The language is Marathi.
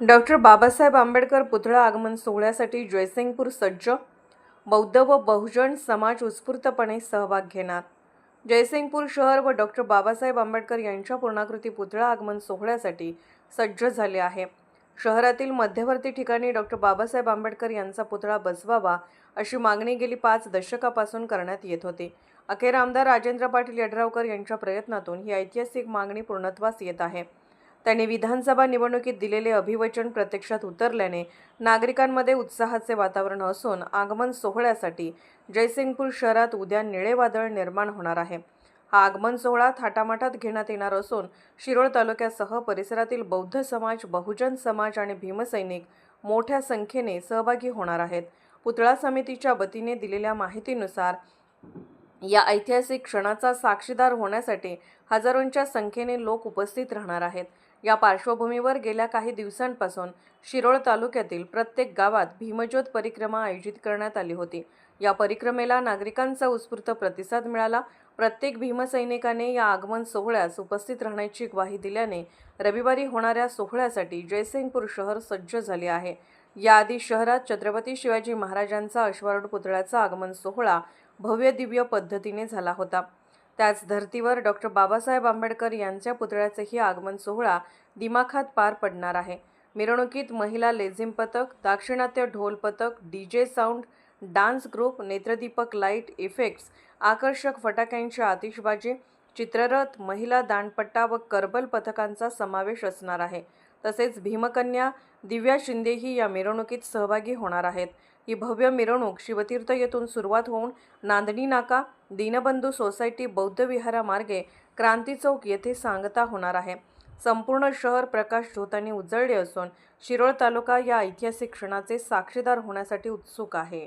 डॉक्टर बाबासाहेब आंबेडकर पुतळा आगमन सोहळ्यासाठी जयसिंगपूर सज्ज. बौद्ध व बहुजन समाज उत्स्फूर्तपणे सहभाग घेणार. जयसिंगपूर शहर व डॉक्टर बाबासाहेब आंबेडकर यांच्या पूर्णाकृती पुतळा आगमन सोहळ्यासाठी सज्ज झाले आहे. शहरातील मध्यवर्ती ठिकाणी डॉक्टर बाबासाहेब आंबेडकर यांचा पुतळा बसवावा अशी मागणी गेली पाच दशकापासून करण्यात येत होती. अखेर आमदार राजेंद्र पाटील यड्रावकर यांच्या प्रयत्नातून ही ऐतिहासिक मागणी पूर्णत्वास येत आहे. त्यांनी विधानसभा निवडणुकीत दिलेले अभिवचन प्रत्यक्षात उतरल्याने नागरिकांमध्ये उत्साहाचे वातावरण असून आगमन सोहळ्यासाठी जयसिंगपूर शहरात उद्या निळे वादळ निर्माण होणार आहे. हा आगमन सोहळा थाटामाटात घेण्यात येणार असून शिरोळ तालुक्यासह परिसरातील बौद्ध समाज बहुजन समाज आणि भीमसैनिक मोठ्या संख्येने सहभागी होणार आहेत. पुतळा समितीच्या वतीने दिलेल्या माहितीनुसार या ऐतिहासिक क्षणाचा साक्षीदार होण्यासाठी हजारोंच्या संख्येने लोक उपस्थित राहणार आहेत. या पार्श्वभूमीवर गेल्या काही दिवसांपासून शिरोळ तालुक्यातील प्रत्येक गावात भीमज्योत परिक्रमा आयोजित करण्यात आली होती. या परिक्रमेला नागरिकांचा उत्स्फूर्त प्रतिसाद मिळाला. प्रत्येक भीमसैनिकाने या आगमन सोहळ्यास उपस्थित राहण्याची ग्वाही दिल्याने रविवारी होणाऱ्या सोहळ्यासाठी जयसिंगपूर शहर सज्ज झाले आहे. याआधी शहरात छत्रपती शिवाजी महाराजांचा अश्वारूढ पुतळ्याचा आगमन सोहळा भव्य दिव्य पद्धतीने झाला होता. त्याच धर्तीवर डॉक्टर बाबासाहेब आंबेडकर यांच्या पुतळ्याचेही आगमन सोहळा दिमाखात पार पडणार आहे. मिरवणुकीत महिला लेझिम पथक दाक्षिणात्य ढोल पथक D J sound dance group नेत्रदीपक लाइट इफेक्ट्स आकर्षक फटाक्यांची आतिषबाजी चित्ररथ महिला दांडपट्टा व करबल पथकांचा समावेश असणार आहे. तसेच भीमकन्या दिव्या शिंदेही या मिरवणुकीत सहभागी होणार आहेत. ही भव्य मिरवणूक शिवतीर्थ येथून सुरुवात होऊन नांदणी नाका दीनबंधू सोसायटी बौद्ध विहारामार्गे क्रांती चौक येथे सांगता होणार आहे. संपूर्ण शहर प्रकाश झोतांनी उजळले असून शिरोळ तालुका या ऐतिहासिक क्षणाचे साक्षीदार होण्यासाठी उत्सुक आहे.